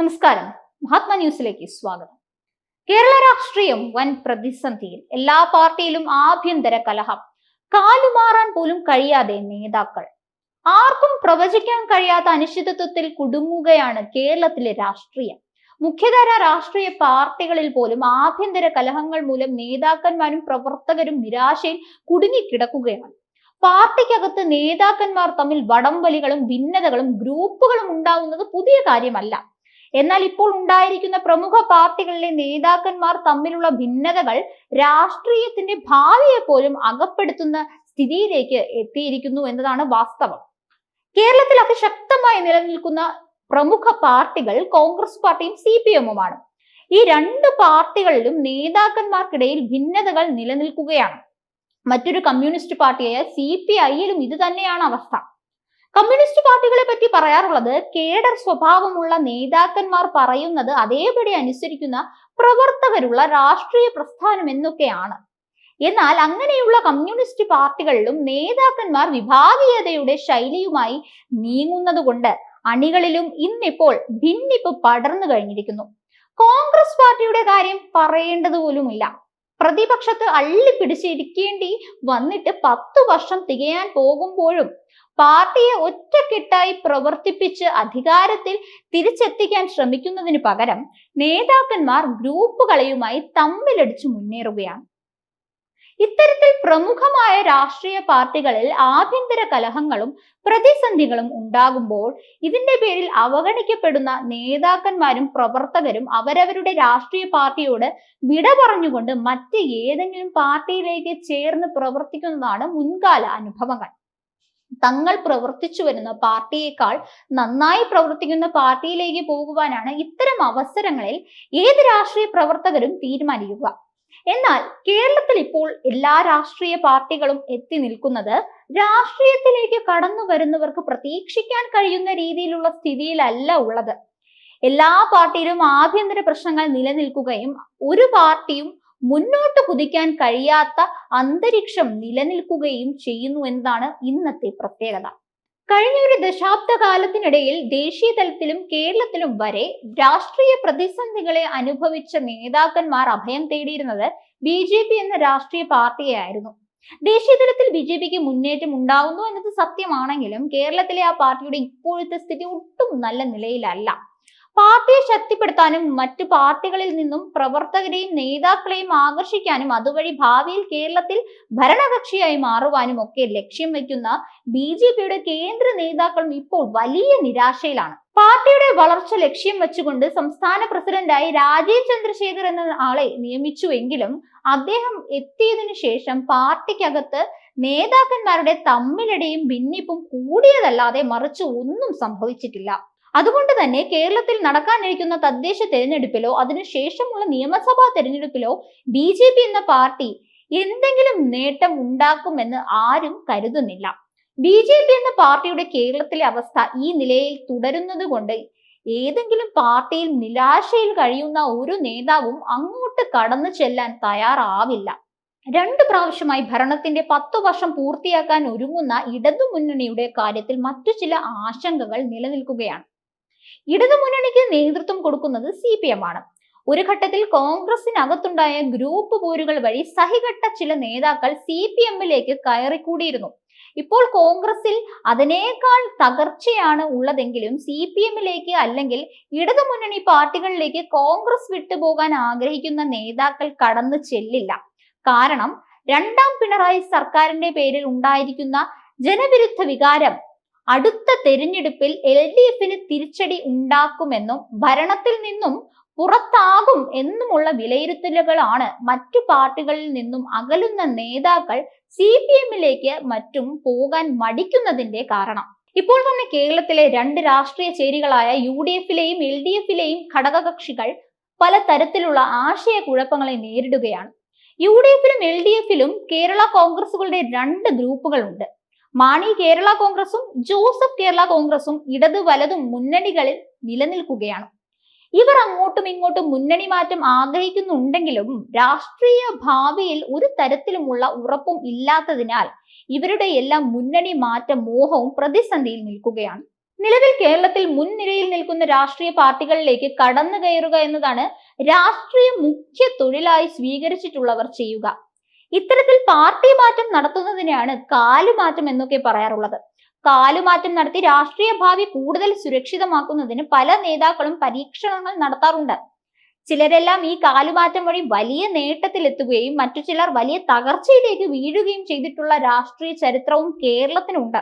നമസ്കാരം. മഹാത്മാ ന്യൂസിലേക്ക് സ്വാഗതം. കേരള രാഷ്ട്രീയം വൻ പ്രതിസന്ധിയിൽ എല്ലാ പാർട്ടിയിലും ആഭ്യന്തര കലഹം. കാലുമാറാൻ പോലും കഴിയാതെ നേതാക്കൾ. ആർക്കും പ്രവചിക്കാൻ കഴിയാത്ത അനിശ്ചിതത്വത്തിൽ കുടുങ്ങുകയാണ് കേരളത്തിലെ രാഷ്ട്രീയം. മുഖ്യധാര രാഷ്ട്രീയ പാർട്ടികളിൽ പോലും ആഭ്യന്തര കലഹങ്ങൾ മൂലം നേതാക്കന്മാരും പ്രവർത്തകരും നിരാശയിൽ കുടുങ്ങിക്കിടക്കുകയാണ്. പാർട്ടിക്കകത്ത് നേതാക്കന്മാർ തമ്മിൽ വടംവലികളും ഭിന്നതകളും ഗ്രൂപ്പുകളും ഉണ്ടാവുന്നത് പുതിയ കാര്യമല്ല. എന്നാൽ ഇപ്പോൾ ഉണ്ടായിരിക്കുന്ന പ്രമുഖ പാർട്ടികളിലെ നേതാക്കന്മാർ തമ്മിലുള്ള ഭിന്നതകൾ രാഷ്ട്രീയത്തിന്റെ ഭാവിയെ പോലും അകപ്പെടുത്തുന്ന സ്ഥിതിയിലേക്ക് എത്തിയിരിക്കുന്നു എന്നതാണ് വാസ്തവം. കേരളത്തിൽ അതിശക്തമായി നിലനിൽക്കുന്ന പ്രമുഖ പാർട്ടികൾ കോൺഗ്രസ് പാർട്ടിയും സി പി എമ്മുമാണ്. ഈ രണ്ട് പാർട്ടികളിലും നേതാക്കന്മാർക്കിടയിൽ ഭിന്നതകൾ നിലനിൽക്കുകയാണ്. മറ്റൊരു കമ്മ്യൂണിസ്റ്റ് പാർട്ടിയായ സി പി ഐയിലും ഇത് തന്നെയാണ് അവസ്ഥ. കമ്മ്യൂണിസ്റ്റ് പാർട്ടികളെ പറ്റി പറയാറുള്ളത് കേഡർ സ്വഭാവമുള്ള നേതാക്കന്മാർ പറയുന്നത് അതേപടി അനുസരിക്കുന്ന പ്രവർത്തകരുള്ള രാഷ്ട്രീയ പ്രസ്ഥാനം എന്നൊക്കെയാണ്. എന്നാൽ അങ്ങനെയുള്ള കമ്മ്യൂണിസ്റ്റ് പാർട്ടികളിലും നേതാക്കന്മാർ വിഭാഗീയതയുടെ ശൈലിയുമായി നീങ്ങുന്നത് കൊണ്ട് അണികളിലും ഇന്നിപ്പോൾ ഭിന്നിപ്പ് പടർന്നു കഴിഞ്ഞിരിക്കുന്നു. കോൺഗ്രസ് പാർട്ടിയുടെ കാര്യം പറയേണ്ടത് പോലുമില്ല. പ്രതിപക്ഷത്ത് അള്ളിപ്പിടിച്ചിരിക്കേണ്ടി വന്നിട്ട് പത്തു വർഷം തികയാൻ പോകുമ്പോഴും പാർട്ടിയെ ഒറ്റക്കെട്ടായി പ്രവർത്തിപ്പിച്ച് അധികാരത്തിൽ തിരിച്ചെത്തിക്കാൻ ശ്രമിക്കുന്നതിന് പകരം നേതാക്കന്മാർ ഗ്രൂപ്പുകളെയുമായി തമ്മിലടിച്ച് മുന്നേറുകയാണ്. ഇത്തരത്തിൽ പ്രമുഖമായ രാഷ്ട്രീയ പാർട്ടികളിൽ ആഭ്യന്തര കലഹങ്ങളും പ്രതിസന്ധികളും ഉണ്ടാകുമ്പോൾ ഇതിന്റെ പേരിൽ അവഗണിക്കപ്പെടുന്ന നേതാക്കന്മാരും പ്രവർത്തകരും അവരവരുടെ രാഷ്ട്രീയ പാർട്ടിയോട് വിട പറഞ്ഞുകൊണ്ട് മറ്റ് ഏതെങ്കിലും പാർട്ടിയിലേക്ക് ചേർന്ന് പ്രവർത്തിക്കുന്നതാണ് മുൻകാല അനുഭവങ്ങൾ. തങ്ങൾ പ്രവർത്തിച്ചു വരുന്ന പാർട്ടിയേക്കാൾ നന്നായി പ്രവർത്തിക്കുന്ന പാർട്ടിയിലേക്ക് പോകുവാനാണ് ഇത്തരം അവസരങ്ങളിൽ ഏത് രാഷ്ട്രീയ പ്രവർത്തകരും തീരുമാനിക്കുക. എന്നാൽ കേരളത്തിൽ ഇപ്പോൾ എല്ലാ രാഷ്ട്രീയ പാർട്ടികളും എത്തി നിൽക്കുന്നത് രാഷ്ട്രീയത്തിലേക്ക് കടന്നു വരുന്നവർക്ക് പ്രതീക്ഷിക്കാൻ കഴിയുന്ന രീതിയിലുള്ള സ്ഥിതിയിലല്ല ഉള്ളത്. എല്ലാ പാർട്ടിയിലും ആഭ്യന്തര പ്രശ്നങ്ങൾ നിലനിൽക്കുകയും ഒരു പാർട്ടിയും മുന്നോട്ട് കുതിക്കാൻ കഴിയാത്ത അന്തരീക്ഷം നിലനിൽക്കുകയും ചെയ്യുന്നു എന്നതാണ് ഇന്നത്തെ പ്രത്യേകത. കഴിഞ്ഞ ഒരു ദശാബ്ദ കാലത്തിനിടയിൽ ദേശീയ തലത്തിലും കേരളത്തിലും വരെ രാഷ്ട്രീയ പ്രതിസന്ധികളെ അനുഭവിച്ച നേതാക്കന്മാർ അഭയം തേടിയിരുന്നത് ബി ജെ പി എന്ന രാഷ്ട്രീയ പാർട്ടിയായിരുന്നു ദേശീയ തലത്തിൽ ബി ജെ പിക്ക് മുന്നേറ്റം ഉണ്ടാവുന്നു എന്നത് സത്യമാണെങ്കിലും കേരളത്തിലെ ആ പാർട്ടിയുടെ ഇപ്പോഴത്തെ സ്ഥിതി ഒട്ടും നല്ല നിലയിലല്ല. പാർട്ടിയെ ശക്തിപ്പെടുത്താനും മറ്റു പാർട്ടികളിൽ നിന്നും പ്രവർത്തകരെയും നേതാക്കളെയും ആകർഷിക്കാനും അതുവഴി ഭാവിയിൽ കേരളത്തിൽ ഭരണകക്ഷിയായി മാറുവാനും ഒക്കെ ലക്ഷ്യം വെക്കുന്ന ബി ജെ പിയുടെ കേന്ദ്ര നേതാക്കളും ഇപ്പോൾ വലിയ നിരാശയിലാണ്. പാർട്ടിയുടെ വളർച്ച ലക്ഷ്യം വെച്ചുകൊണ്ട് സംസ്ഥാന പ്രസിഡന്റായി രാജീവ് ചന്ദ്രശേഖർ എന്ന ആളെ നിയമിച്ചുവെങ്കിലും അദ്ദേഹം എത്തിയതിനു ശേഷം പാർട്ടിക്കകത്ത് നേതാക്കന്മാരുടെ തമ്മിലടിയും ഭിന്നിപ്പും കൂടിയതല്ലാതെ മറിച്ച് ഒന്നും സംഭവിച്ചിട്ടില്ല. അതുകൊണ്ട് തന്നെ കേരളത്തിൽ നടക്കാനിരിക്കുന്ന തദ്ദേശ തെരഞ്ഞെടുപ്പിലോ അതിനുശേഷമുള്ള നിയമസഭാ തെരഞ്ഞെടുപ്പിലോ ബി ജെ പി എന്ന പാർട്ടി എന്തെങ്കിലും നേട്ടം ഉണ്ടാക്കുമെന്ന് ആരും കരുതുന്നില്ല. ബി ജെ പി എന്ന പാർട്ടിയുടെ കേരളത്തിലെ അവസ്ഥ ഈ നിലയിൽ തുടരുന്നത് കൊണ്ട് ഏതെങ്കിലും പാർട്ടിയിൽ നിരാശയിൽ കഴിയുന്ന ഒരു നേതാവും അങ്ങോട്ട് കടന്നു ചെല്ലാൻ തയ്യാറാവില്ല. രണ്ടു പ്രാവശ്യമായി ഭരണത്തിന്റെ പത്തു വർഷം പൂർത്തിയാക്കാൻ ഒരുങ്ങുന്ന ഇടതുമുന്നണിയുടെ കാര്യത്തിൽ മറ്റു ചില ആശങ്കകൾ നിലനിൽക്കുകയാണ്. ഇടതുമുന്നണിക്ക് നേതൃത്വം കൊടുക്കുന്നത് സി പി എം ആണ്. ഒരു ഘട്ടത്തിൽ കോൺഗ്രസിനകത്തുണ്ടായ ഗ്രൂപ്പ് പോരുകൾ വഴി സഹികെട്ട ചില നേതാക്കൾ സി പി എമ്മിലേക്ക് കയറിക്കൂടിയിരുന്നു. ഇപ്പോൾ കോൺഗ്രസിൽ അതിനേക്കാൾ തകർച്ചയാണ് ഉള്ളതെങ്കിലും സി പി എമ്മിലേക്ക് അല്ലെങ്കിൽ ഇടതുമുന്നണി പാർട്ടികളിലേക്ക് കോൺഗ്രസ് വിട്ടുപോകാൻ ആഗ്രഹിക്കുന്ന നേതാക്കൾ കടന്നു ചെല്ലില്ല. കാരണം രണ്ടാം പിണറായി സർക്കാരിന്റെ പേരിൽ ഉണ്ടായിരിക്കുന്ന ജനവിരുദ്ധ വികാരം അടുത്ത തെരഞ്ഞെടുപ്പിൽ എൽ ഡി എഫിന് തിരിച്ചടി ഉണ്ടാക്കുമെന്നും ഭരണത്തിൽ നിന്നും പുറത്താകും എന്നുമുള്ള വിലയിരുത്തലുകളാണ് മറ്റു പാർട്ടികളിൽ നിന്നും അകലുന്ന നേതാക്കൾ സി പി എമ്മിലേക്ക് മറ്റും പോകാൻ മടിക്കുന്നതിന്റെ കാരണം. ഇപ്പോൾ തന്നെ കേരളത്തിലെ രണ്ട് രാഷ്ട്രീയ ചേരികളായ യു ഡി എഫിലെയും എൽ ഡി എഫിലെയും ഘടകകക്ഷികൾ പല തരത്തിലുള്ള ആശയക്കുഴപ്പങ്ങളെ നേരിടുകയാണ്. യു ഡി എഫിലും എൽ ഡി എഫിലും കേരള കോൺഗ്രസുകളുടെ രണ്ട് ഗ്രൂപ്പുകളുണ്ട്. മാണി കേരള കോൺഗ്രസും ജോസഫ് കേരള കോൺഗ്രസും ഇടത് വലതും മുന്നണികളിൽ നിലനിൽക്കുകയാണ്. ഇവർ അങ്ങോട്ടും ഇങ്ങോട്ടും മുന്നണി മാറ്റം ആഗ്രഹിക്കുന്നുണ്ടെങ്കിലും രാഷ്ട്രീയ ഭാവിയിൽ ഒരു തരത്തിലുമുള്ള ഉറപ്പും ഇല്ലാത്തതിനാൽ ഇവരുടെ എല്ലാം മുന്നണി മാറ്റ മോഹവും പ്രതിസന്ധിയിൽ നിൽക്കുകയാണ്. നിലവിൽ കേരളത്തിൽ മുൻനിരയിൽ നിൽക്കുന്ന രാഷ്ട്രീയ പാർട്ടികളിലേക്ക് കടന്നു കയറുക എന്നതാണ് രാഷ്ട്രീയ മുഖ്യ തൊഴിലായി സ്വീകരിച്ചിട്ടുള്ളവർ ചെയ്യുക. ഇത്തരത്തിൽ പാർട്ടി മാറ്റം നടത്തുന്നതിനെയാണ് കാലുമാറ്റം എന്നൊക്കെ പറയാറുള്ളത്. കാലുമാറ്റം നടത്തി രാഷ്ട്രീയ ഭാവി കൂടുതൽ സുരക്ഷിതമാക്കുന്നതിന് പല നേതാക്കളും പരീക്ഷണങ്ങൾ നടത്താറുണ്ട്. ചിലരെല്ലാം ഈ കാലുമാറ്റം വഴി വലിയ നേട്ടത്തിലെത്തുകയും മറ്റു ചിലർ വലിയ തകർച്ചയിലേക്ക് വീഴുകയും ചെയ്തിട്ടുള്ള രാഷ്ട്രീയ ചരിത്രവും കേരളത്തിനുണ്ട്.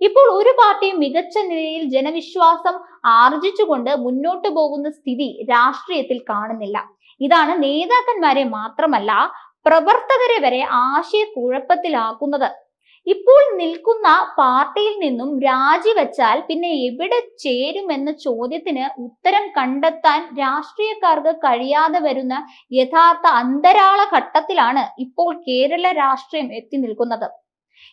ഇപ്പോൾ ഒരു പാർട്ടിയും മികച്ച നിലയിൽ ജനവിശ്വാസം ആർജിച്ചുകൊണ്ട് മുന്നോട്ട് പോകുന്ന സ്ഥിതി രാഷ്ട്രീയത്തിൽ കാണുന്നില്ല. ഇതാണ് നേതാക്കന്മാരെ മാത്രമല്ല പ്രവർത്തകരെ വരെ ആശയക്കുഴപ്പത്തിലാക്കുന്നത്. ഇപ്പോൾ നിൽക്കുന്ന പാർട്ടിയിൽ നിന്നും രാജിവെച്ചാൽ പിന്നെ എവിടെ ചേരുമെന്ന ചോദ്യത്തിന് ഉത്തരം കണ്ടെത്താൻ രാഷ്ട്രീയക്കാർക്ക് കഴിയാതെ വരുന്ന യഥാർത്ഥ അന്തരാള ഘട്ടത്തിലാണ് ഇപ്പോൾ കേരള രാഷ്ട്രീയം എത്തി നിൽക്കുന്നത്.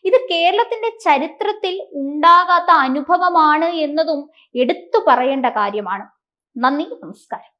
ഇത് കേരളത്തിന്റെ ചരിത്രത്തിൽ ഉണ്ടാകാത്ത അനുഭവമാണ് എന്നതും എടുത്തു പറയേണ്ട കാര്യമാണ്. നന്ദി നമസ്കാരം.